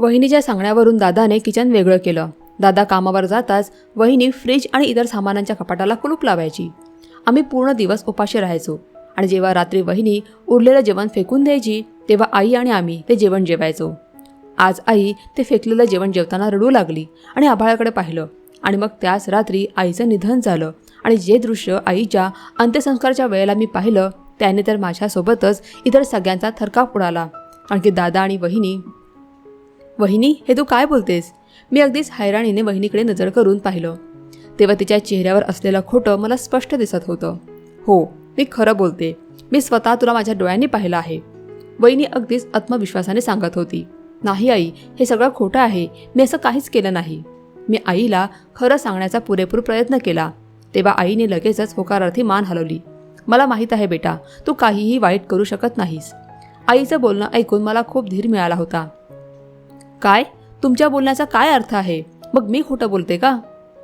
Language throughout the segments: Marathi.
वहिनीच्या सांगण्यावरून दादाने किचन वेगळं केलं. दादा कामावर जाताच वहिनी फ्रीज आणि इतर सामानांच्या कपाटाला कुलूप लावायची. आम्ही पूर्ण दिवस उपाशी राहायचो. आणि जेव्हा रात्री वहिनी उरलेलं जेवण फेकून द्यायची तेव्हा आई आणि आम्ही ते जेवण जेवायचो. आज आई ते फेकलेलं जेवण जेवताना रडू लागली आणि आभाळाकडे पाहिलं. आणि मग त्याच रात्री आईचं निधन झालं. आणि जे दृश्य आईच्या अंत्यसंस्काराच्या वेळेला मी पाहिलं त्याने तर माझ्यासोबतच इतर सगळ्यांचा थरकाप उडाला. आणखी दादा आणि वहिनी वहिनी हे तू काय बोलतेस? मी अगदीच हैराणीने वहिनीकडे नजर करून पाहिलं. तेव्हा तिच्या चेहऱ्यावर असलेलं खोटं मला स्पष्ट दिसत होतं. हो मी खरं बोलते. मी स्वतः तुला माझ्या डोळ्यांनी पाहिलं आहे. वहिनी अगदीच आत्मविश्वासाने सांगत होती. नाही आई हे सगळं खोटं आहे. मी असं काहीच केलं नाही. मी आईला खरं सांगण्याचा पुरेपूर प्रयत्न केला. तेव्हा आईने लगेचच होकारार्थी मान हलवली. मला माहीत आहे बेटा तू काहीही वाईट करू शकत नाहीस. आईचं बोलणं ऐकून मला खूप धीर मिळाला होता. काय? तुमच्या बोलण्याचा काय अर्थ आहे? मग मी खोटं बोलते का?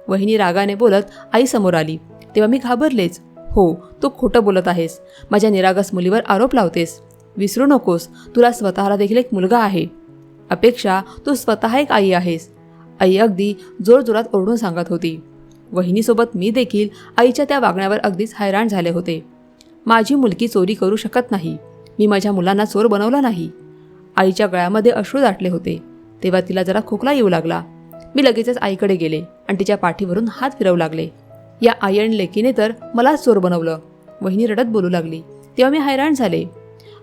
वहिनी रागाने बोलत आई समोर आली. तेव्हा मी घाबरलेच. हो तू खोटं बोलत आहेस. माझ्या निरागस मुलीवर आरोप लावतेस. विसरू नकोस. तुला स्वतःला देखील एक मुलगा आहे. अपेक्षा तू स्वतः एक आई आहेस. आई अगदी जोरजोरात ओरडून सांगत होती. वहिनीसोबत मी देखील आईच्या त्या वागण्यावर अगदीच हैराण झाले होते. माझी मुलगी चोरी करू शकत नाही. मी माझ्या मुलांना चोर बनवला नाही. आईच्या गळ्यामध्ये अश्रू दाटले होते. तेव्हा तिला जरा खोकला येऊ लागला. मी लगेचच आईकडे गेले आणि तिच्या पाठीवरून हात फिरवू लागले. या आई आणि लेकीने तर मलाच चोर बनवलं. वहिनी रडत बोलू लागली. तेव्हा मी हैराण झाले.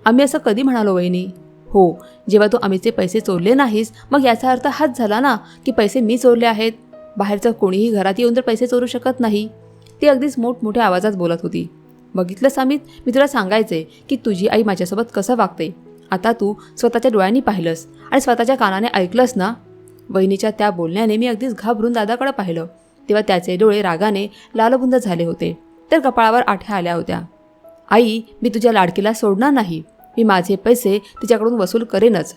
आम्ही असं कधी म्हणालो वहिनी? हो जेव्हा तू आम्हीचे पैसे चोरले नाहीस मग याचा अर्थ हाच झाला ना की पैसे मी चोरले आहेत? बाहेरचं कोणीही घरात येऊन तर पैसे चोरू शकत नाही. ती अगदीच मोठमोठ्या आवाजात बोलत होती. बघितलंस आम्ही मी तुला सांगायचे की तुझी आई माझ्यासोबत कसं वागते? आता तू स्वतःच्या डोळ्यांनी पाहिलंस आणि स्वतःच्या कानाने ऐकलंस ना? वहिनीच्या त्या बोलण्याने मी अगदीच घाबरून दादाकडे पाहिलं. तेव्हा त्याचे डोळे रागाने लालबुंद झाले होते. तर कपाळावर आठ्या आल्या होत्या. आई मी तुझ्या लाडकीला सोडणार नाही. मी माझे पैसे तिच्याकडून वसूल करेनच.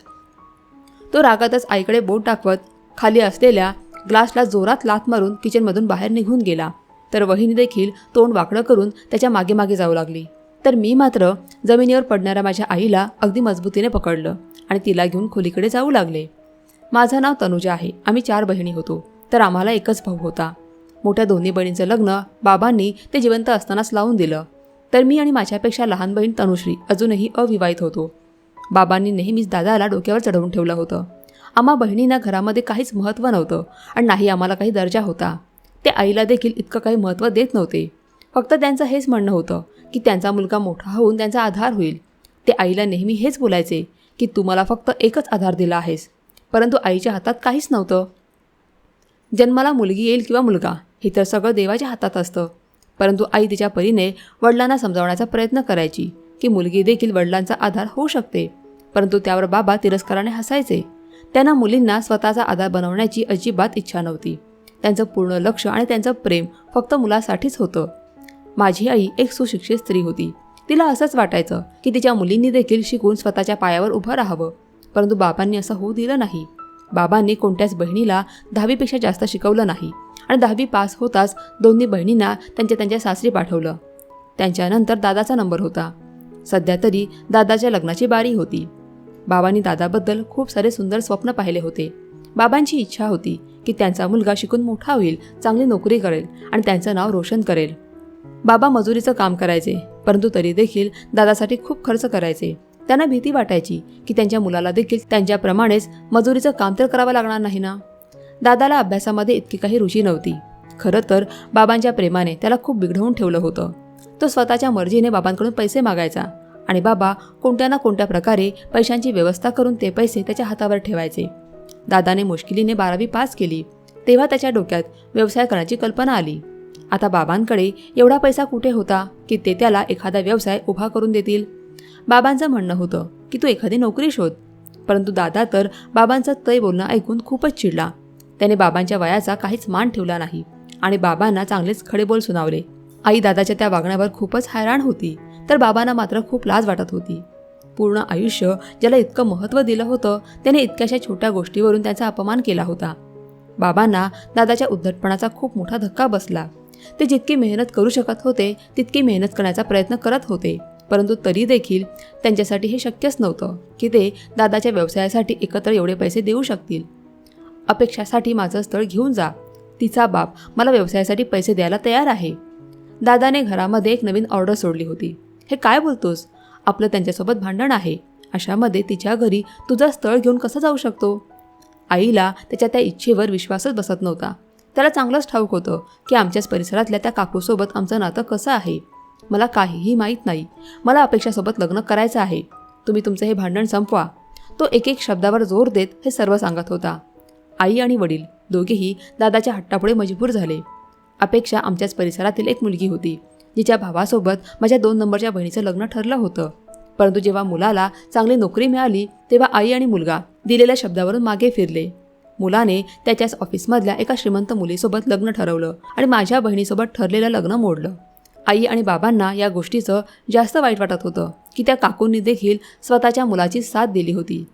तो रागातच आईकडे बोट टाकवत खाली असलेल्या ग्लासला जोरात लात मारून किचनमधून बाहेर निघून गेला. तर वहिनी देखील तोंड वाकडं करून त्याच्यामागे मागे जाऊ लागली. तर मी मात्र जमिनीवर पडणाऱ्या माझ्या आईला अगदी मजबूतीने पकडलं आणि तिला घेऊन खोलीकडे जाऊ लागले. माझं नाव तनुजा आहे. आम्ही चार बहिणी होतो. तर आम्हाला एकच भाऊ होता. मोठ्या दोन्ही बहिणींचं लग्न बाबांनी ते जिवंत असतानाच लावून दिलं. तर मी आणि माझ्यापेक्षा लहान बहीण तनुश्री अजूनही अविवाहित होतो. बाबांनी नेहमीच दादाला डोक्यावर चढवून ठेवलं होतं. आम्हा बहिणींना घरामध्ये काहीच महत्त्व नव्हतं आणि नाही आम्हाला काही दर्जा होता. ते आईला देखील इतकं काही महत्त्व देत नव्हते. फक्त त्यांचं हेच म्हणणं होतं की त्यांचा मुलगा मोठा होऊन त्यांचा आधार होईल. ते आईला नेहमी हेच बोलायचे की तू मला फक्त एकच आधार दिला आहेस परंतु आईच्या हातात काहीच नव्हतं. जन्माला मुलगी येईल किंवा मुलगा हे तर सगळं देवाच्या हातात असतं. परंतु आई तिच्या परीने वडिलांना समजावण्याचा प्रयत्न करायची की मुलगी देखील वडिलांचा आधार होऊ शकते. परंतु त्यावर बाबा तिरस्काराने हसायचे. त्यांना मुलींना स्वतःचा आधार बनवण्याची अजिबात इच्छा नव्हती. त्यांचं पूर्ण लक्ष आणि त्यांचं प्रेम फक्त मुलासाठीच होतं. माझी आई एक सुशिक्षित स्त्री होती. तिला असंच वाटायचं की तिच्या मुलींनी देखील शिकून स्वतःच्या पायावर उभं राहावं. परंतु बाबांनी असं होऊ दिलं नाही. बाबांनी कोणत्याच बहिणीला दहावीपेक्षा जास्त शिकवलं नाही. आणि दहावी पास होताच दोन्ही बहिणींना त्यांच्या त्यांच्या सासरी पाठवलं. त्यांच्यानंतर दादाचा नंबर होता. सध्या तरी दादाच्या लग्नाची बारी होती. बाबांनी दादाबद्दल खूप सारे सुंदर स्वप्न पाहिले होते. बाबांची इच्छा होती की त्यांचा मुलगा शिकून मोठा होईल चांगली नोकरी करेल आणि त्यांचं नाव रोशन करेल. बाबा मजुरीचं काम करायचे परंतु तरी देखील दादासाठी खूप खर्च करायचे. त्यांना भीती वाटायची की त्यांच्या मुलाला देखील त्यांच्याप्रमाणेच मजुरीचं काम तर करावं लागणार नाही ना? दादाला अभ्यासामध्ये इतकी काही रुची नव्हती. खरं तर बाबांच्या प्रेमाने त्याला खूप बिघडवून ठेवलं होतं. तो स्वतःच्या मर्जीने बाबांकडून पैसे मागायचा आणि बाबा कोणत्या ना कोणत्या प्रकारे पैशांची व्यवस्था करून ते पैसे त्याच्या हातावर ठेवायचे. दादाने मुश्किलीने बारावी पास केली. तेव्हा त्याच्या डोक्यात व्यवसाय करण्याची कल्पना आली. आता बाबांकडे एवढा पैसा कुठे होता की ते त्याला एखादा व्यवसाय उभा करून देतील? बाबांचं म्हणणं होतं की तू एखादी नोकरी शोध. परंतु दादा तर बाबांचं तय बोलणं ऐकून खूपच चिडला. त्याने बाबांच्या वयाचा काहीच मान ठेवला नाही आणि बाबांना चांगलेच खडे बोल सुनावले. आई दादाच्या त्या वागण्यावर खूपच हैराण होती तर बाबांना मात्र खूप लाज वाटत होती. पूर्ण आयुष्य ज्याला इतकं महत्त्व दिलं होतं त्याने इतक्याशा छोट्या गोष्टीवरून त्याचा अपमान केला होता. बाबांना दादाच्या उद्धटपणाचा खूप मोठा धक्का बसला. ते जितकी मेहनत करू शकत होते तितकी मेहनत करण्याचा प्रयत्न करत होते. परंतु तरी देखील त्यांच्यासाठी हे शक्यच नव्हतं की ते दादाच्या व्यवसायासाठी एकत्र एवढे पैसे देऊ शकतील. अपेक्षासाठी माझं स्थळ घेऊन जा. तिचा बाप मला व्यवसायासाठी पैसे द्यायला तयार आहे. दादाने घरामध्ये एक नवीन ऑर्डर सोडली होती. हे काय बोलतोस? आपलं त्यांच्यासोबत भांडण आहे. अशामध्ये तिच्या घरी तुझं स्थळ घेऊन कसं जाऊ शकतो? आईला त्याच्या त्या इच्छेवर विश्वासच बसत नव्हता. त्याला चांगलंच ठाऊक होतं की आमच्याच परिसरातल्या त्या काकूसोबत आमचं नातं कसं आहे. मला काहीही माहीत नाही. मला अपेक्षासोबत लग्न करायचं आहे. तुम्ही तुमचं हे भांडण संपवा. तो एक एक शब्दावर जोर देत हे सर्व सांगत होता. आई आणि वडील दोघेही दादाच्या हट्टापुढे मजबूर झाले. अपेक्षा आमच्याच परिसरातील एक मुलगी होती जिच्या भावासोबत माझ्या दोन नंबरच्या बहिणीचं लग्न ठरलं होतं. परंतु जेव्हा मुलाला चांगली नोकरी मिळाली तेव्हा आई आणि मुलगा दिलेल्या शब्दावरून मागे फिरले. मुलाने त्याच्याच ऑफिसमधल्या एका श्रीमंत मुलीसोबत लग्न ठरवलं आणि माझ्या बहिणीसोबत ठरलेलं लग्न मोडलं. आई आणि बाबांना या गोष्टीचं जास्त वाईट वाटत होतं की त्या काकूंनी देखील स्वतःच्या मुलाची साथ दिली होती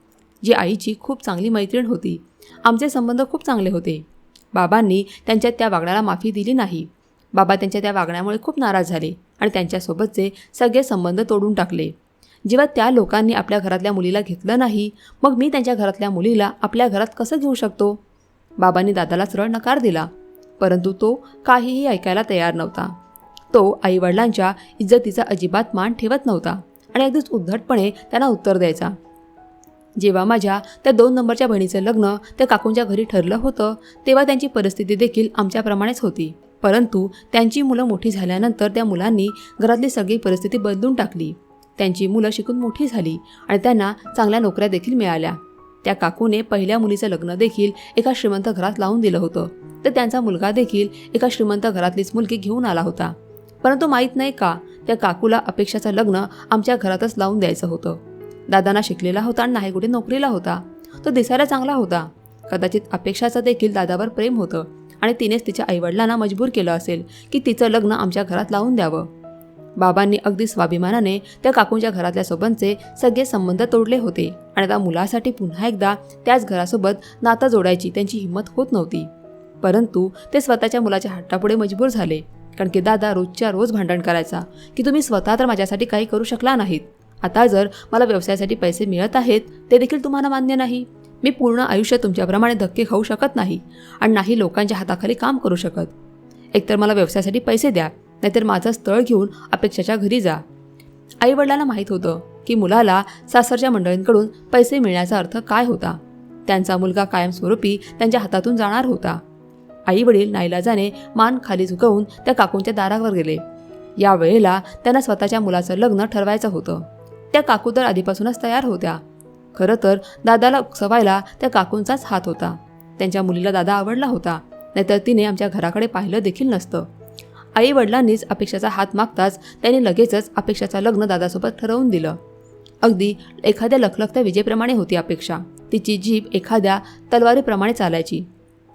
जी आईची खूप चांगली मैत्रीण होती. आमचे संबंध खूप चांगले होते. बाबांनी त्यांच्या त्या वागण्याला माफी दिली नाही. बाबा त्यांच्या त्या वागण्यामुळे खूप नाराज झाले आणि त्यांच्यासोबतचे सगळे संबंध तोडून टाकले. जेव्हा त्या लोकांनी आपल्या घरातल्या मुलीला घेतलं नाही मग मी त्यांच्या घरातल्या मुलीला आपल्या घरात कसं घेऊ शकतो? बाबांनी दादाला सरळ नकार दिला परंतु तो काहीही ऐकायला तयार नव्हता. तो आईवडिलांच्या इज्जतीचा अजिबात मान ठेवत नव्हता आणि अगदीच उद्धटपणे त्यांना उत्तर द्यायचा. जेव्हा माझ्या त्या दोन नंबरच्या बहिणीचं लग्न त्या काकूंच्या घरी ठरलं होतं तेव्हा त्यांची परिस्थिती देखील आमच्याप्रमाणेच होती. परंतु त्यांची मुलं मोठी झाल्यानंतर त्या मुलांनी घरातली सगळी परिस्थिती बदलून टाकली. त्यांची मुलं शिकून मोठी झाली आणि त्यांना चांगल्या नोकऱ्या देखील मिळाल्या. त्या काकूने पहिल्या मुलीचं लग्न देखील एका श्रीमंत घरात लावून दिलं होतं. तर त्यांचा मुलगा देखील एका श्रीमंत घरातलीच मुलगी घेऊन आला होता. परंतु माहीत नाही का त्या काकूला अपेक्षाचं लग्न आमच्या घरातच लावून द्यायचं होतं. दादांना शिकलेला होता आणि नाही कुठे नोकरीला होता. तो दिसायला चांगला होता. कदाचित अपेक्षाचं देखील दादावर प्रेम होतं आणि तिनेच तिच्या आईवडिलांना मजबूर केलं असेल की तिचं लग्न आमच्या घरात लावून द्यावं. बाबांनी अगदी स्वाभिमानाने त्या काकूंच्या घरातल्या सोबतचे सगळे संबंध तोडले होते. आणि त्या मुलासाठी पुन्हा एकदा त्याच घरासोबत नातं जोडायची त्यांची हिंमत होत नव्हती. परंतु ते स्वतःच्या मुलाच्या हट्टापुढे मजबूर झाले. कारण की दादा रोजच्या रोज भांडण करायचा. की तुम्ही स्वतः तर माझ्यासाठी काही करू शकला नाहीत. आता जर मला व्यवसायासाठी पैसे मिळत आहेत ते देखील तुम्हाला मान्य नाही. मी पूर्ण आयुष्य तुमच्याप्रमाणे धक्के खाऊ शकत नाही. आणि नाही लोकांच्या हाताखाली काम करू शकत. एकतर मला व्यवसायासाठी पैसे द्या. नाहीतर माझं स्थळ घेऊन अपेक्षाच्या घरी जा. आईवडिलांना माहीत होतं की मुलाला सासरच्या मंडळींकडून पैसे मिळण्याचा अर्थ काय होता? त्यांचा मुलगा कायमस्वरूपी त्यांच्या हातातून जाणार होता. आई वडील नाईलाजाने मान खाली झुकवून त्या काकूंच्या दारावर गेले. या वेळेला त्यांना स्वतःच्या मुलाचं लग्न ठरवायचं होतं. त्या काकू तर आधीपासूनच तयार होत्या. खरं तर दादाला उकसवायला त्या काकूंचाच हात होता. त्यांच्या मुलीला दादा आवडला होता. नाहीतर तिने आमच्या घराकडे पाहिलं देखील नसतं. आई वडिलांनीच अपेक्षाचा हात मागताच त्यांनी लगेचच अपेक्षाचं लग्न दादासोबत ठरवून दिलं. अगदी एखाद्या लखलखत्या विजेप्रमाणे होती अपेक्षा. तिची जीभ एखाद्या तलवारीप्रमाणे चालायची.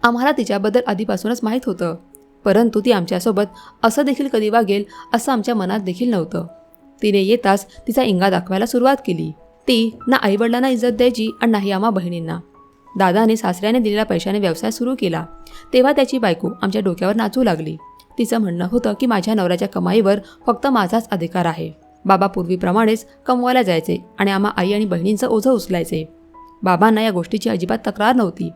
आम्हाला तिच्याबद्दल आधीपासूनच माहीत होतं. परंतु ती आमच्यासोबत असं देखील कधी वागेल असं आमच्या मनात देखील नव्हतं. तिने येताच तिचा इंगा दाखवायला सुरुवात केली. ती ना आईवडिलांना इज्जत द्यायची आणि नाही आम्हा बहिणींना. दादाने सासऱ्याने दिलेल्या पैशाने व्यवसाय सुरू केला. तेव्हा त्याची बायको आमच्या डोक्यावर नाचू लागली. तिचं म्हणणं होतं की माझ्या नवऱ्याच्या कमाईवर फक्त माझाच अधिकार आहे. बाबा पूर्वीप्रमाणेच कमवायला जायचे आणि आम्हा आई आणि बहिणींचं ओझं उचलायचे. बाबांना या गोष्टीची अजिबात तक्रार नव्हती.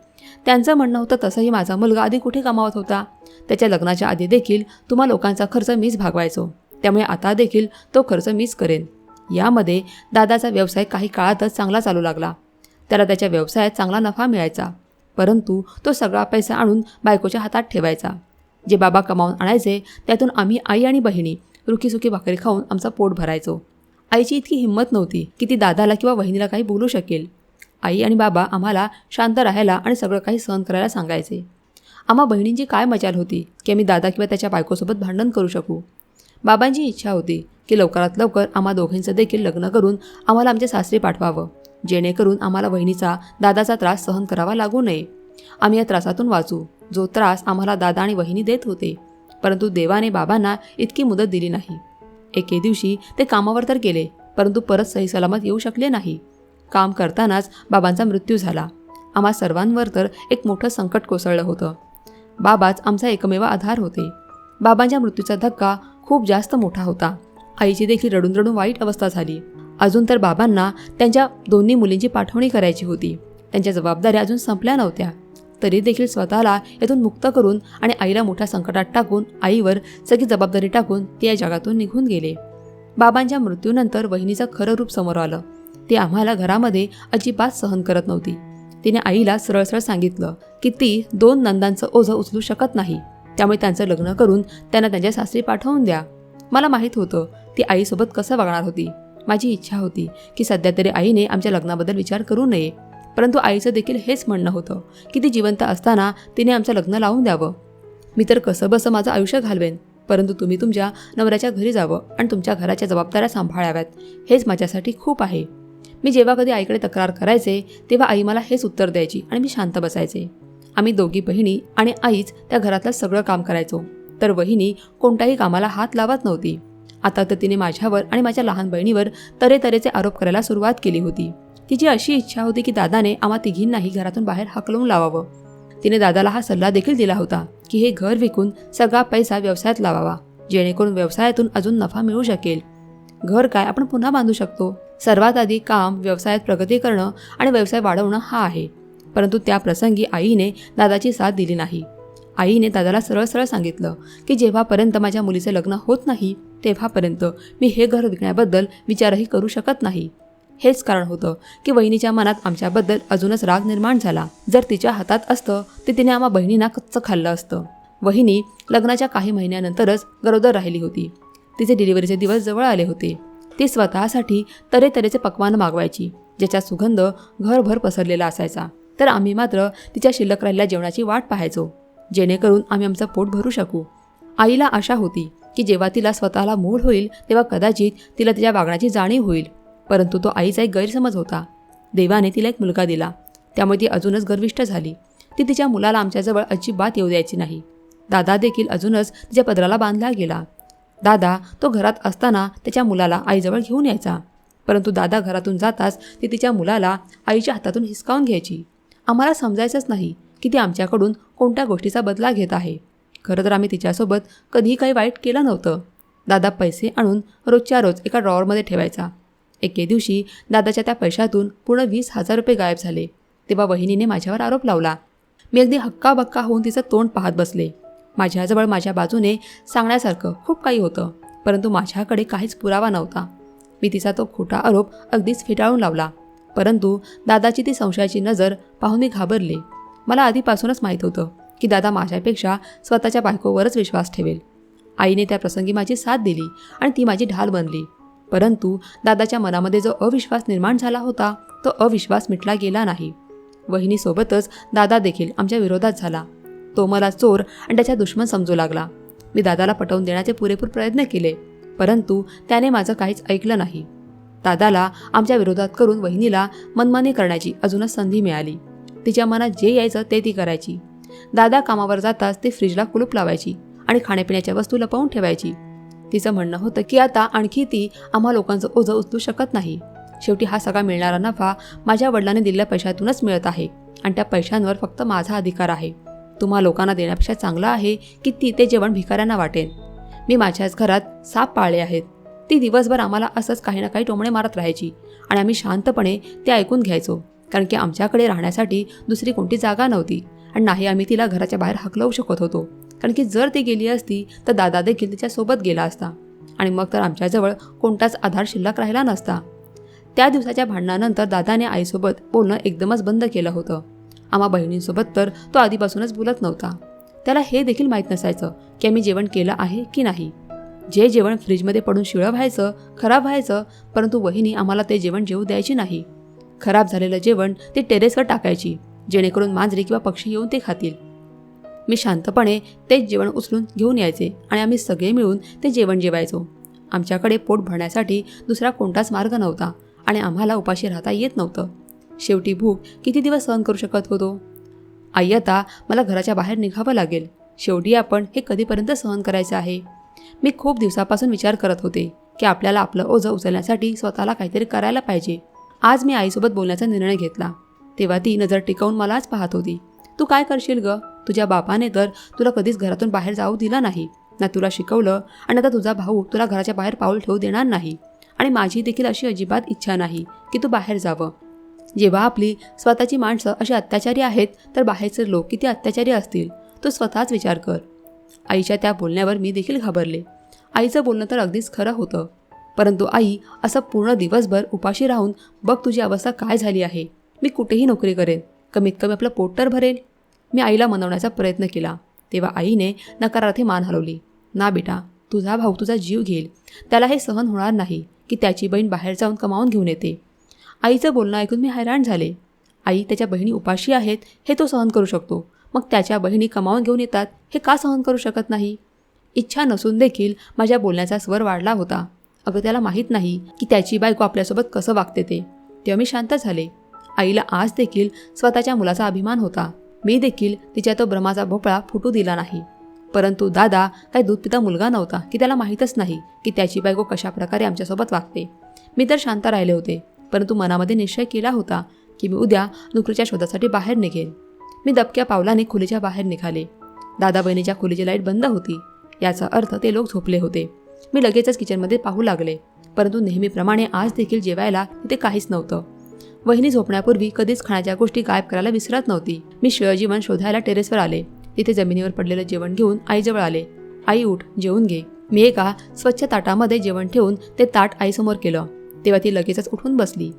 त्यांचं म्हणणं होतं तसंही माझा मुलगा आधी कुठे कमावत होता? त्याच्या लग्नाच्या आधी देखील तुम्हा लोकांचा खर्च मीच भागवायचो. त्यामुळे आता देखील तो खर्च मीच करेन. यामध्ये दादाचा व्यवसाय काही काळातच चांगला चालू लागला. त्याला त्याच्या व्यवसायात चांगला नफा मिळायचा. परंतु तो सगळा पैसा आणून बायकोच्या हातात ठेवायचा. जे बाबा कमावून आणायचे त्यातून आम्ही आई आणि बहिणी रुखीसुखी भाकरी खाऊन आमचा पोट भरायचो. आईची इतकी हिंमत नव्हती की ती दादाला किंवा वहिनीला काही बोलू शकेल. आई आणि बाबा आम्हाला शांत राहायला आणि सगळं काही सहन करायला सांगायचे. आम्हा बहिणींची काय मजाल होती की आम्ही दादा किंवा त्याच्या बायकोसोबत भांडण करू शकू? बाबांची इच्छा होती की लवकरात लवकर आम्हा दोघींचं देखील लग्न करून आम्हाला आमचे सासरे पाठवावं जेणेकरून आम्हाला बहिणीचा दादाचा त्रास सहन करावा लागू नये. आम्ही या त्रासातून वाचू. जो त्रास आम्हाला दादा आणि वहिनी देत होते. परंतु देवाने बाबांना इतकी मुदत दिली नाही. एके दिवशी ते कामावर तर गेले परंतु परत सही सलामत येऊ शकले नाही. काम करतानाच बाबांचा मृत्यू झाला. आम्हा सर्वांवर तर एक मोठं संकट कोसळलं होतं. बाबाच आमचा एकमेव आधार होते. बाबांच्या मृत्यूचा धक्का खूप जास्त मोठा होता. आईची देखील रडून रडून वाईट अवस्था झाली. अजून तर बाबांना त्यांच्या दोन्ही मुलींची पाठवणी करायची होती. त्यांच्या जबाबदाऱ्या अजून संपल्या नव्हत्या. तरी देखील स्वतःला यातून मुक्त करून आणि आईला मोठ्या संकटात टाकून आईवर सगळी जबाबदारी टाकून ते या जगातून निघून गेले. बाबांच्या मृत्यूनंतर वहिनीचं खरं रूप समोर आलं. ती आम्हाला घरामध्ये अजिबात सहन करत नव्हती. तिने आईला सरळ सरळ सांगितलं की ती दोन नंदांचं ओझं उचलू शकत नाही. त्यामुळे त्यांचं लग्न करून त्यांना त्यांच्या सासरी पाठवून द्या. मला माहीत होतं ती आईसोबत कसं वागणार होती. माझी इच्छा होती की सध्या तरी आईने आमच्या लग्नाबद्दल विचार करू नये. परंतु आईचं देखील हेच म्हणणं होतं की ती जिवंत असताना तिने आमचं लग्न लावून द्यावं. मी तर कसं बसं माझं आयुष्य घालवेन परंतु तुम्ही तुमच्या नवऱ्याच्या घरी जावं आणि तुमच्या घराच्या जबाबदाऱ्या सांभाळाव्यात हेच माझ्यासाठी खूप आहे. मी जेव्हा कधी आईकडे तक्रार करायचे तेव्हा आई मला हेच उत्तर द्यायची आणि मी शांत बसायचे. आम्ही दोघी बहिणी आणि आईच त्या घरातलं सगळं काम करायचो. तर वहिनी कोणत्याही कामाला हात लावत नव्हती. आता तर तिने माझ्यावर आणि माझ्या लहान बहिणीवर तऱ्हेतऱ्हेचे आरोप करायला सुरुवात केली होती. तिची अशी इच्छा होती की दादाने आम्हा तिघींनाही घरातून बाहेर हकलवून लावावं. तिने दादाला हा सल्ला देखील दिला होता की हे घर विकून सगळा पैसा व्यवसायात लावावा जेणेकरून व्यवसायातून अजून नफा मिळू शकेल. घर काय आपण पुन्हा बांधू शकतो? सर्वात आधी काम व्यवसायात प्रगती करणं आणि व्यवसाय वाढवणं हा आहे. परंतु त्या प्रसंगी आईने दादाची साथ दिली नाही. आईने दादाला सरळ सरळ सांगितलं की जेव्हापर्यंत माझ्या मुलीचं लग्न होत नाही तेव्हापर्यंत मी हे घर विकण्याबद्दल विचारही करू शकत नाही. हेच कारण होतं की वहिनीच्या मनात आमच्याबद्दल अजूनच राग निर्माण झाला. जर तिच्या हातात असतं ते तिने आम्हा बहिणींना कच्चं खाल्लं असतं. वहिनी लग्नाच्या काही महिन्यानंतरच गरोदर राहिली होती. तिचे डिलिव्हरीचे दिवस जवळ आले होते. ती स्वतःसाठी तऱ्हेतऱ्हेचे पक्वान मागवायची ज्याचा सुगंध घरभर पसरलेला असायचा. तर आम्ही मात्र तिच्या शिल्लक राहिलेल्या जेवणाची वाट पाहायचो. जेणेकरून आम्ही आमचं पोट भरू शकू. आईला आशा होती की जेव्हा तिला स्वतःला मूळ होईल तेव्हा कदाचित तिला तिच्या वागण्याची जाणीव होईल. परंतु तो आईचा एक गैरसमज होता. देवाने तिला एक मुलगा दिला. त्यामुळे ती अजूनच गर्विष्ठ झाली. ती तिच्या मुलाला आमच्याजवळ अजिबात येऊ द्यायची नाही. दादा देखील अजूनच तिच्या पदराला बांधला गेला. दादा तो घरात असताना त्याच्या मुलाला आईजवळ घेऊन यायचा. परंतु दादा घरातून जाताच ती तिच्या मुलाला आईच्या हातातून हिसकावून घ्यायची. आम्हाला समजायचंच नाही की ती आमच्याकडून कोणत्या गोष्टीचा बदला घेत आहे. खरं तर आम्ही तिच्यासोबत कधीही काही वाईट केलं नव्हतं. दादा पैसे आणून रोजच्या रोज एका ड्रॉवरमध्ये ठेवायचा. एके दिवशी दादाच्या त्या पैशातून पूर्ण वीस हजार रुपये गायब झाले. तेव्हा वहिनीने माझ्यावर आरोप लावला. मी अगदी हक्काबक्का होऊन तिचं तोंड पाहत बसले. माझ्याजवळ माझ्या बाजूने सांगण्यासारखं खूप काही होतं परंतु माझ्याकडे काहीच पुरावा नव्हता. मी तिचा तो खोटा आरोप अगदीच फेटाळून लावला. परंतु दादाची ती संशयाची नजर पाहून मी घाबरले. मला आधीपासूनच माहीत होतं की दादा माझ्यापेक्षा स्वतःच्या बायकोवरच विश्वास ठेवेल. आईने त्या प्रसंगी माझी साथ दिली आणि ती माझी ढाल बनली. परंतु दादाच्या मनामध्ये जो अविश्वास निर्माण झाला होता तो अविश्वास मिटला गेला नाही. वहिनीसोबतच दादा देखील आमच्या विरोधात झाला. तो मला चोर आणि त्याच्या दुश्मन समजू लागला. मी दादाला पटवून देण्याचे पुरेपूर प्रयत्न केले परंतु त्याने माझं काहीच ऐकलं नाही. दादाला आमच्या विरोधात करून वहिनीला मनमानी करण्याची अजूनच संधी मिळाली. तिच्या मनात जे यायचं ते ती करायची. दादा कामावर जाताच ती फ्रीजला कुलूप लावायची आणि खाण्यापिण्याच्या वस्तू लपवून ठेवायची. तिचं म्हणणं होतं की आता आणखी ती आम्हा लोकांचं ओझं उचलू शकत नाही. शेवटी हा सगळा मिळणारा नफा माझ्या वडिलांनी दिलेल्या पैशातूनच मिळत आहे आणि त्या पैशांवर फक्त माझा अधिकार आहे. तुम्हा लोकांना देण्यापेक्षा चांगलं आहे की ती ते जेवण भिकाऱ्यांना वाटेल. मी माझ्याच घरात साप पाळले आहेत. ती दिवसभर आम्हाला असंच काही ना काही टोमणे मारत राहायची आणि आम्ही शांतपणे ते ऐकून घ्यायचो कारण की आमच्याकडे राहण्यासाठी दुसरी कोणती जागा नव्हती आणि नाही आम्ही तिला घराच्या बाहेर हकलवू शकत होतो. कारण की जर ती गेली असती तर दादा देखील तिच्यासोबत गेला असता. आणि मग तर आमच्याजवळ कोणताच आधार शिल्लक राहिला नसता. त्या दिवसाच्या भांडणानंतर दादाने आईसोबत बोलणं एकदमच बंद केलं होतं. आम्हा बहिणींसोबत तर तो आधीपासूनच बोलत नव्हता. त्याला हे देखील माहीत नसायचं की आम्ही जेवण केलं आहे की नाही. जे जेवण फ्रीजमध्ये पडून शिळं व्हायचं खराब व्हायचं परंतु वहिनी आम्हाला ते जेवण जेवू द्यायची नाही. खराब झालेलं जेवण ते टेरेसवर टाकायची जेणेकरून मांजरी किंवा पक्षी येऊन ते खातील. मी शांतपणे तेच जेवण उचलून घेऊन यायचे आणि आम्ही सगळे मिळून ते जेवण जेवायचो. आमच्याकडे पोट भरण्यासाठी दुसरा कोणताच मार्ग नव्हता आणि आम्हाला उपाशी राहता येत नव्हतं. शेवटी भूक किती दिवस सहन करू शकत होतो? आई आता मला घराच्या बाहेर निघावं लागेल. शेवटी आपण हे कधीपर्यंत सहन करायचं आहे? मी खूप दिवसापासून विचार करत होते की आपल्याला आपलं ओझं उचलण्यासाठी स्वतःला काहीतरी करायला पाहिजे. आज मी आईसोबत बोलण्याचा निर्णय घेतला. तेव्हा ती नजर टिकवून मलाच पाहत होती. तू काय करशील ग? तुझ्या बापाने तर तुला कधीच घरातून बाहेर जाऊ दिला नाही. ना तुला शिकवलं आणि आता तुझा भाऊ तुला घराच्या बाहेर पाऊल ठेवू देणार नाही. आणि माझी देखील अशी अजिबात इच्छा नाही की तू बाहेर जावं. जेव्हा आपली स्वतःची माणसं अशी अत्याचारी आहेत तर बाहेरचे लोक किती अत्याचारी असतील? तो स्वतःच विचार कर. आईच्या त्या बोलण्यावर मी देखील घाबरले. आईचं बोलणं तर अगदीच खरं होतं. परंतु आई असं पूर्ण दिवसभर उपाशी राहून बघ तुझी अवस्था काय झाली आहे. मी कुठेही नोकरी करेन. कमीत कमी आपलं पोट तर भरेल. मी आईला मनवण्याचा प्रयत्न केला. तेव्हा आईने नकारार्थी मान हलवली. ना बेटा तुझा भाऊ तुझा जीव घेईल. त्याला हे सहन होणार नाही की त्याची बहीण बाहेर जाऊन कमावून घेऊन येते. आईचं बोलणं ऐकून मी हैराण झाले. आई त्याच्या बहिणी उपाशी आहेत हे तो सहन करू शकतो. मग त्याच्या बहिणी कमावून घेऊन येतात हे का सहन करू शकत नाही? इच्छा नसून देखील माझ्या बोलण्याचा स्वर वाढला होता. अगं त्याला माहीत नाही की त्याची बायको आपल्यासोबत कसं वागते ते. तेव्हा मी शांत झाले. आईला आज देखील स्वतःच्या मुलाचा अभिमान होता. मी देखील तिच्या तो भ्रमाचा भोपळा फुटू दिला नाही. परंतु दादा काही दूध पिता मुलगा नव्हता की त्याला माहीतच नाही की त्याची बायको कशा प्रकारे आमच्यासोबत वागते. मी तर शांत राहिले होते परंतु मनामध्ये निश्चय केला होता की मी उद्या नोकरीच्या शोधासाठी बाहेर निघेन मी दबक्या पावलाने खोलीच्या बाहेर निघाले. दादा बहिणीच्या खोलीची लाइट बंद होती याचा अर्थ ते लोक झोपले होते. मी लगेचच किचनमध्ये पाहू लागले परंतु नेहमीप्रमाणे आज देखील जेवायला तिथे काहीच नव्हतं. वहिनी झोपण्यापूर्वी कधीच खाण्याच्या गोष्टी गायब करायला विसरत नव्हती. मी शिळजीवन शोधायला टेरेसवर आले. तिथे जमिनीवर पडलेलं जेवण घेऊन आईजवळ आले. आई उठ जेवून घे. मी एका स्वच्छ ताटामध्ये जेवण ठेवून ते ताट आईसमोर केलं. तेव्हा ती लगेचच उठून बसली.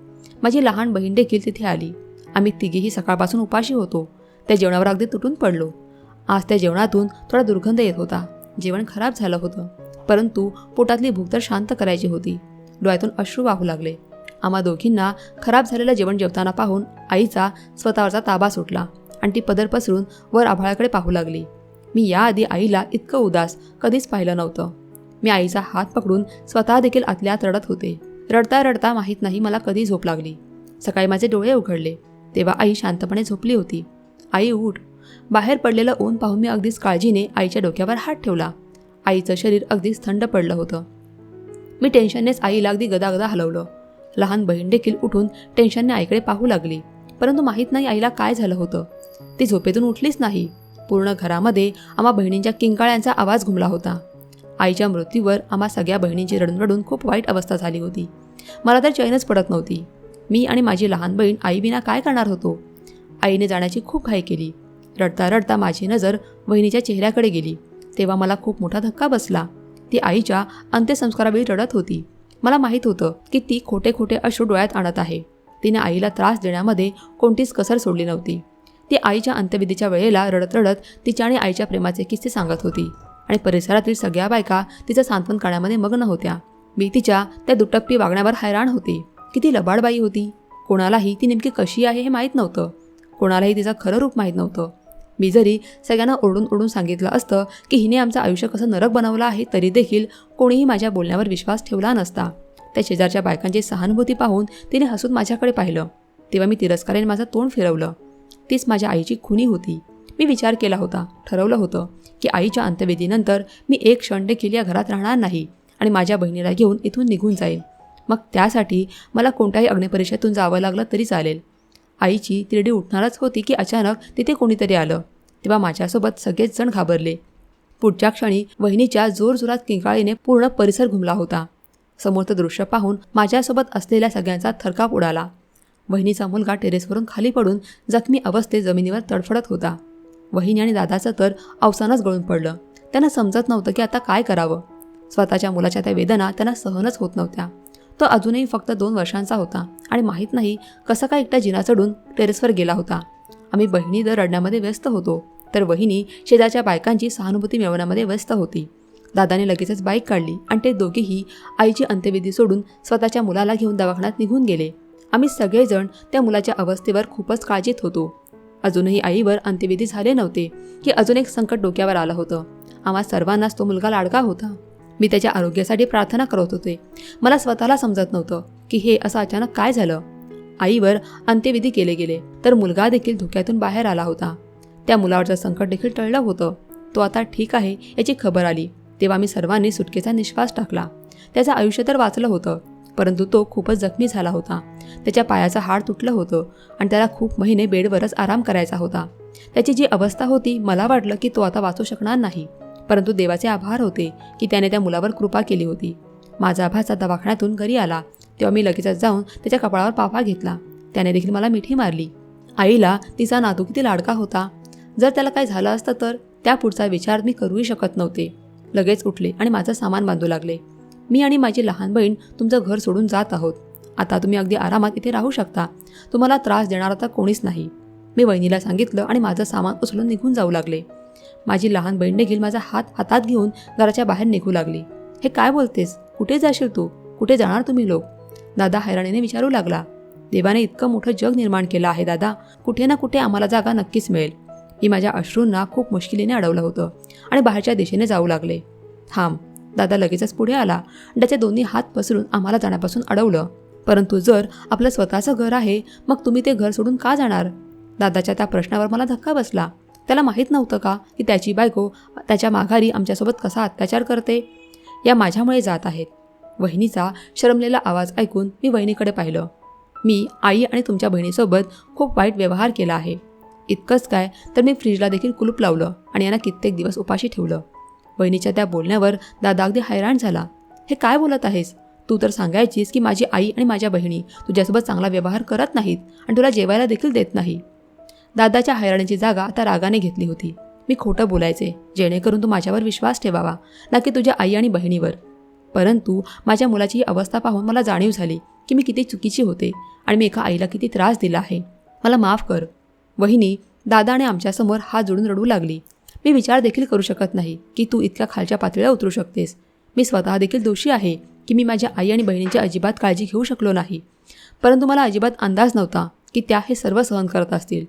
माझी लहान बहीण देखील तिथे आली. आम्ही तिघेही सकाळपासून उपाशी होतो. त्या जेवणावर अगदी तुटून पडलो. आज त्या जेवणातून थोडा दुर्गंध येत होता. जेवण खराब झालं होतं. परंतु पोटातली भूक तर शांत करायची होती. डोळ्यातून अश्रू वाहू लागले. आम्हा दोघींना खराब झालेलं जेवण जेवताना पाहून आईचा स्वतःवरचा ताबा सुटला आणि ती पदर पसरून वर आभाळाकडे पाहू लागली. मी याआधी आईला इतकं उदास कधीच पाहिलं नव्हतं. मी आईचा हात पकडून स्वतः देखील आतल्यात रडत होते. रडता रडता माहीत नाही मला कधी झोप लागली. सकाळी माझे डोळे उघडले. तेव्हा आई शांतपणे झोपली होती. आई उठ. बाहेर पडलेलं ऊन पाहून मी अगदीच काळजीने आईच्या डोक्यावर हात ठेवला. आईचं शरीर अगदीच थंड पडलं होतं. मी टेन्शननेच आईला अगदी गदागदा हलवलं. लहान बहीण देखील उठून टेन्शनने आईकडे पाहू लागली. परंतु माहीत नाही आईला काय झालं होतं. ती झोपेतून उठलीच नाही. पूर्ण घरामध्ये आम्हा बहिणींच्या किंकाळ्यांचा आवाज घुमला होता. आईच्या मृत्यूवर आम्हा सगळ्या बहिणींची रडून रडून खूप वाईट अवस्था झाली होती. मला तर चैनच पडत नव्हती. मी आणि माझी लहान बहीण आईविना काय करणार होतो? आईने जाण्याची खूप घाई केली. रडता रडता माझी नजर बहिणीच्या चेहऱ्याकडे गेली. तेव्हा मला खूप मोठा धक्का बसला. ती आईच्या अंत्यसंस्कारावेळी रडत होती. मला माहीत होतं की ती खोटे खोटे अश्रू डोळ्यात आणत आहे. तिने आईला त्रास देण्यामध्ये कोणतीच कसर सोडली नव्हती. ती आईच्या अंत्यविधीच्या वेळेला रडत रडत तिच्या आणि आईच्या प्रेमाचे किस्से सांगत होती आणि परिसरातील सगळ्या बायका तिचं सांत्वन करण्यामध्ये मग्न होत्या. मी तिच्या त्या दुटप्पी वागण्यावर हैराण होते. किती लबाडबाई होती. कोणालाही ती नेमकी कशी आहे हे माहीत नव्हतं. कोणालाही तिचं खरं रूप माहीत नव्हतं. मी जरी सगळ्यांना ओढून ओढून सांगितलं असतं की हिने आमचं आयुष्य कसं नरक बनवलं आहे तरी देखील कोणीही माझ्या बोलण्यावर विश्वास ठेवला नसता. त्या शेजारच्या बायकांची सहानुभूती पाहून तिने हसून माझ्याकडे पाहिलं. तेव्हा मी तिरस्काराने माझं तोंड फिरवलं. तीच माझ्या आईची खुनी होती. मी विचार केला होता ठरवलं होतं की आईच्या अंत्यविधीनंतर मी एक क्षण देखील या घरात राहणार नाही आणि माझ्या बहिणीला घेऊन इथून निघून जाईल. मग त्यासाठी मला कोणत्याही अग्निपरीक्षेतून जावं लागलं तरी चालेल. आईची तिरडी उठणारच होती की अचानक तिथे कोणीतरी आलं. तेव्हा माझ्यासोबत सगळेच जण घाबरले. पुढच्या क्षणी वहिनीच्या जोरजोरात किंकाळीने पूर्ण परिसर घुमला होता. समोरचं दृश्य पाहून माझ्यासोबत असलेल्या सगळ्यांचा थरकाप उडाला. वहिनीचा मुलगा टेरेसवरून खाली पडून जखमी अवस्थेत जमिनीवर तडफडत होता. वहिनी आणि दादाचं तर अवसानच गळून पडलं. त्यांना समजत नव्हतं की आता काय करावं. स्वतःच्या मुलाच्या त्या वेदना त्यांना सहनच होत नव्हत्या. तो अजूनही फक्त दोन वर्षांचा होता आणि माहीत नाही कसं काय एकटा जिना चढून टेरेसवर गेला होता. आम्ही बहिणी दर रडण्यामध्ये व्यस्त होतो. तर वहिनी शेजारच्या बायकांची सहानुभूती मिळवण्यामध्ये व्यस्त होती. दादाने लगेचच बाईक काढली आणि ते दोघेही आईची अंत्यविधी सोडून स्वतःच्या मुलाला घेऊन दवाखान्यात निघून गेले. आम्ही सगळेजण त्या मुलाच्या अवस्थेवर खूपच काळजीत होतो. अजूनही आईवर अंत्यविधी झाले नव्हते की अजून एक संकट डोक्यावर आलं होतं. आम्हा सर्वांनाच तो मुलगा लाडका होता. मी त्याच्या आरोग्यासाठी प्रार्थना करत होते. मला स्वतःला समजत नव्हतं की हे असं अचानक काय झालं? आईवर अंत्यविधी केले गेले तर मुलगा देखील धोक्यातून बाहेर आला होता. त्या मुलावरचं संकट देखील टळलं होतं. तो आता ठीक आहे याची खबर आली. तेव्हा मी सर्वांनी सुटकेचा निश्वास टाकला. त्याचं आयुष्य तर वाचलं होतं परंतु तो खूपच जखमी झाला होता. त्याच्या पायाचं हाड तुटलं होतं आणि त्याला खूप महिने बेडवरच आराम करायचा होता. त्याची जी अवस्था होती मला वाटलं की तो आता वाचू शकणार नाही. परंतु देवाचे आभार होते की त्याने त्या मुलावर कृपा केली होती. माझा भाचा दवाखान्यातून घरी आला. तेव्हा मी लगेचच जाऊन त्याच्या कपाळावर पापा घेतला. त्याने देखील मला मिठी मारली. आईला तिचा नातू किती लाडका होता. जर त्याला काय झालं असतं तर त्या पुढचा विचार मी करूही शकत नव्हते. लगेच उठले आणि माझं सामान बांधू लागले. मी आणि माझी लहान बहीण तुमचं घर सोडून जात आहोत. आता तुम्ही अगदी आरामात इथे राहू शकता. तुम्हाला त्रास देणार आता कोणीच नाही. मी बहिणीला सांगितलं आणि माझं सामान उचलून निघून जाऊ लागले. माझी लहान बहीण देखील माझा हात हातात घेऊन घराच्या बाहेर निघू लागली. हे काय बोलतेस? कुठे जाशील तू? कुठे जाणार तुम्ही लोक? दादा हैराणीने विचारू लागला. देवाने इतकं मोठं जग निर्माण केलं आहे दादा. कुठे ना कुठे आम्हाला जागा नक्कीच मिळेल. मी माझ्या अश्रूंना खूप मुश्किलीने अडवलं होतं आणि बाहेरच्या दिशेने जाऊ लागले. थांब दादा लगेचच पुढे आला आणि त्याचे दोन्ही हात पसरून आम्हाला जाण्यापासून अडवलं. परंतु जर आपलं स्वतःचं घर आहे मग तुम्ही ते घर सोडून का जाणार? दादाच्या त्या प्रश्नावर मला धक्का बसला. त्याला माहीत नव्हतं का की त्याची बायको त्याच्या माघारी आमच्यासोबत कसा अत्याचार करते? या माझ्यामुळे जात आहेत. वहिनीचा शरमलेला आवाज ऐकून मी वहिनीकडे पाहिलं. मी आई आणि तुमच्या बहिणीसोबत खूप वाईट व्यवहार केला आहे. इतकंच काय तर मी फ्रीजला देखील कुलूप लावलं आणि यांना कित्येक दिवस उपाशी ठेवलं. बहिणीच्या त्या बोलण्यावर दादा अगदी हैराण झाला. हे काय बोलत आहेस? तू तर सांगायचीस की माझी आई आणि माझ्या बहिणी तुझ्यासोबत चांगला व्यवहार करत नाहीत आणि तुला जेवायला देखील देत नाही. दादाच्या हैराणीची जागा आता रागाने घेतली होती. मी खोटं बोलायचे जेणेकरून तू माझ्यावर विश्वास ठेवावा ना की तुझ्या आई आणि बहिणीवर. परंतु माझ्या मुलाची ही अवस्था पाहून मला जाणीव झाली की मी किती चुकीची होते आणि मी एका आईला किती त्रास दिला आहे. मला माफ कर. वहिनी दादाने आमच्यासमोर हात जोडून रडू लागली. मी विचार देखील करू शकत नाही की तू इतक्या खालच्या पातळीला उतरू शकतेस. मी स्वतः देखील दोषी आहे की मी माझ्या आई आणि बहिणींची अजिबात काळजी घेऊ शकलो नाही. परंतु मला अजिबात अंदाज नव्हता की त्या हे सर्व सहन करत असतील.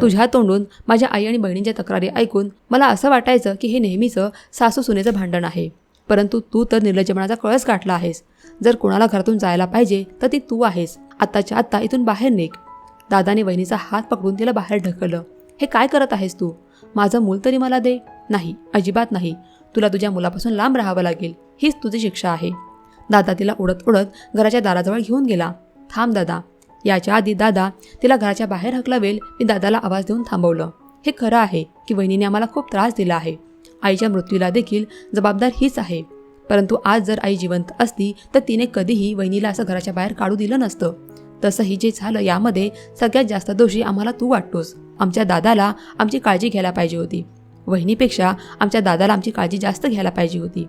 तुझ्या तोंडून माझ्या आई आणि बहिणींच्या तक्रारी ऐकून मला असं वाटायचं की हे नेहमीचं सासू सुनेचं भांडण आहे. परंतु तू तर निर्लज्जपणाचा कळस गाठला आहेस. जर कोणाला घरातून जायला पाहिजे तर ती तू आहेस. आत्ताच्या आत्ता इथून बाहेर निघ. दादाने वहिनीचा हात पकडून तिला बाहेर ढकललं. हे काय करत आहेस तू? माझं मूल तरी मला दे. नाही अजिबात नाही. तुला तुझ्या मुलापासून लांब राहावं लागेल. हीच तुझी शिक्षा आहे. दादा तिला उडत उडत घराच्या दाराजवळ घेऊन गेला. थांब दादा. याच्या आधी दादा तिला घराच्या बाहेर हकलावेल मी दादाला आवाज देऊन थांबवलं. हे खरं आहे की वहिनीने आम्हाला खूप त्रास दिला आहे. आईच्या मृत्यूला देखील जबाबदार हीच आहे. परंतु आज जर आई जिवंत असती तर तिने कधीही वहिनीला असं घराच्या बाहेर काढू दिलं नसतं. तसंही जे झालं यामध्ये सगळ्यात जास्त दोषी आम्हाला तू वाटतोस. आमच्या दादाला आमची काळजी घ्यायला पाहिजे होती. वहिनीपेक्षा आमच्या दादाला आमची काळजी जास्त घ्यायला पाहिजे होती.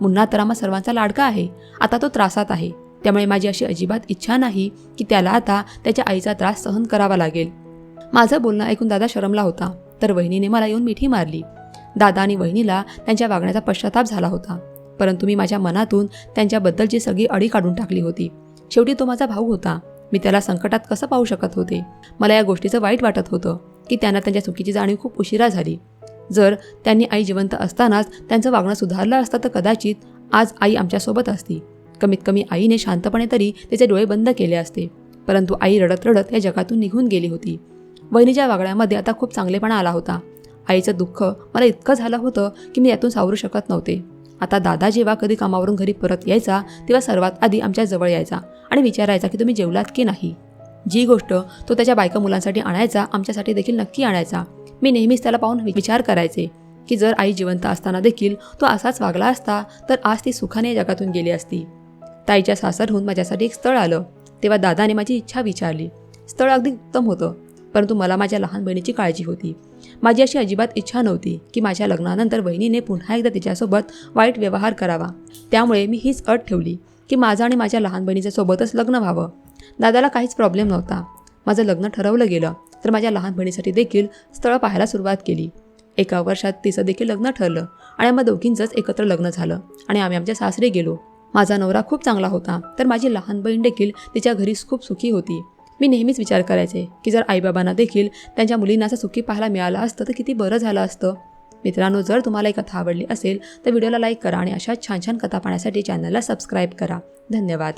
मुन्ना तर आम्हा सर्वांचा लाडका आहे. आता तो त्रासात आहे. त्यामुळे माझी अशी अजिबात इच्छा नाही की त्याला आता त्याच्या आईचा त्रास सहन करावा लागेल. माझं बोलणं ऐकून दादा शरमला होता. तर वहिनीने मला येऊन मिठी मारली. दादा आणि वहिनीला त्यांच्या वागण्याचा पश्चाताप झाला होता. परंतु मी माझ्या मनातून त्यांच्याबद्दलची सगळी अडी काढून टाकली होती. शेवटी तो माझा भाऊ होता. मी त्याला संकटात कसं पाहू शकत होते? मला या गोष्टीचं वाईट वाटत होतं की त्यांना त्यांच्या चुकीची जाणीव खूप उशिरा झाली. जर त्यांनी आई जिवंत असतानाच त्यांचं वागणं सुधारलं असतं तर कदाचित आज आई आमच्यासोबत असती. कमीत कमी आईने शांतपणे तरी त्याचे डोळे बंद केले असते. परंतु आई रडत रडत या जगातून निघून गेली होती. वहिनीच्या वागण्यामध्ये आता खूप चांगलेपणा आला होता. आईचं दुःख मला इतकं झालं होतं की मी यातून सावरू शकत नव्हते. आता दादा जेव्हा कधी कामावरून घरी परत यायचा तेव्हा सर्वात आधी आमच्या जवळ यायचा आणि विचारायचा की तुम्ही जेवलात की नाही? जी गोष्ट तो त्याच्या बायका मुलांसाठी आणायचा आमच्यासाठी देखील नक्की आणायचा. मी नेहमीच त्याला पाहून विचार करायचे की जर आई जिवंत असताना देखील तो असाच वागला असता तर आज ती सुखाने या जगातून गेली असती. ताईच्या सासरहून माझ्यासाठी एक स्थळ आलं. तेव्हा दादाने माझी इच्छा विचारली. स्थळ अगदी उत्तम होतं. परंतु मला माझ्या लहान बहिणीची काळजी होती. माझी अशी अजिबात इच्छा नव्हती की माझ्या लग्नानंतर बहिणीने पुन्हा एकदा तिच्यासोबत वाईट व्यवहार करावा. त्यामुळे मी हीच अट ठेवली की माझं आणि माझ्या लहान बहिणीच्या सोबतच लग्न व्हावं. दादाला काहीच प्रॉब्लेम नव्हता. माझं लग्न ठरवलं गेलं तर माझ्या लहान बहिणीसाठी देखील स्थळं पाहायला सुरुवात केली. एका वर्षात तिचं देखील लग्न ठरलं आणि आम्हा दोघींचंच एकत्र लग्न झालं आणि आम्ही आमच्या सासरे गेलो. माझा नवरा खूप चांगला होता तर माझी लहान बहीण देखील तिच्या घरी खूप सुखी होती. मी नेहमीच विचार करायचे की जर आईबाबांना देखील त्यांच्या मुलींना असं सुखी पाहायला मिळालं असतं तर किती बरं झालं असतं. मित्रांनो जर तुम्हाला ही कथा आवडली असेल तर व्हिडिओला लाईक करा आणि अशा छान छान कथा पाहण्यासाठी चॅनलला सबस्क्राईब करा. धन्यवाद.